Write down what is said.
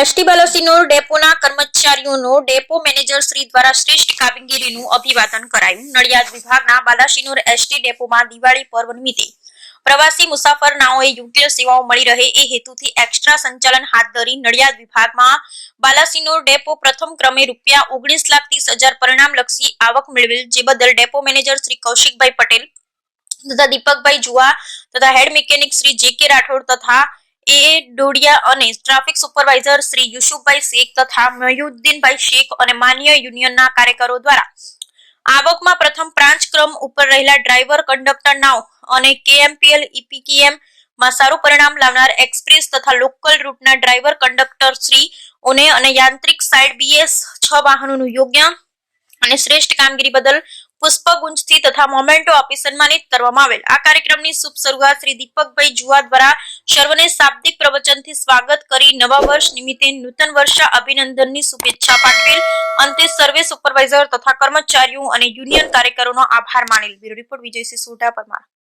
ST Balasinor ડેપોના કર્મચારીઓનો depot manager Shri દ્વારા શ્રેષ્ઠ કામગીરીનું અભિવાદન કરાયું. નડિયાદ વિભાગના બાલાસિનોર એસટી ડેપોમાં દિવાળી પર્વ નિમિત્તે પ્રવાસી મુસાફરનાઓએ યોગ્ય સેવાઓ મળી રહે એ હેતુથી એક્સ્ટ્રા સંચાલન હાથ ધરી નડિયાદ વિભાગમાં બાલાસિનોર ડેપો પ્રથમ ક્રમે રૂપિયા ઓગણીસ લાખ ત્રીસ હજાર પરિણામલક્ષી આવક મેળવેલ, જે બદલ ડેપો મેનેજર શ્રી કૌશિકભાઈ પટેલ તથા દીપકભાઈ જુવા તથા હેડ મિકેનિક શ્રી જે કે રાઠોડ તથા એ ડોડિયા અને ટ્રાફિક સુપરવાઇઝર શ્રી યુસુફભાઈ શેખ તથા મયુદ્દીનભાઈ શેખ અને માન્ય યુનિયનના કાર્યકરો દ્વારા આવકમાં પ્રથમ પ્રાંચ ક્રમ ઉપર રહેલા ડ્રાઈવર, કંડક્ટર, નાવ અને કેએમપીએલ, ઈપીકેએમમાં સારું પરિણામ લાવનાર એક્સપ્રેસ તથા લોકલ રૂટના ડ્રાઈવર, કંડક્ટર શ્રી ઓને અને યાંત્રિક સાઇડ બીએસ છ વાહનોનું યોગ્ય અને શ્રેષ્ઠ કામગીરી બદલ પુષ્પગુંજથી તથા મોમેન્ટો આપી સન્માનિત કરવામાં આવેલ. આ કાર્યક્રમની શુભ શરૂઆત શ્રી દીપકભાઈ જુવા દ્વારા સર્વને શાબ્દિક પ્રવચનથી સ્વાગત કરી નવા વર્ષ નિમિત્તે નૂતન વર્ષ અભિનંદનની શુભેચ્છા પાઠવેલ. અંતે સર્વે સુપરવાઇઝર તથા કર્મચારીઓ અને યુનિયન કાર્યકરોનો આભાર માનેલ. Bureau report Vijaysinh Sodha Parmar.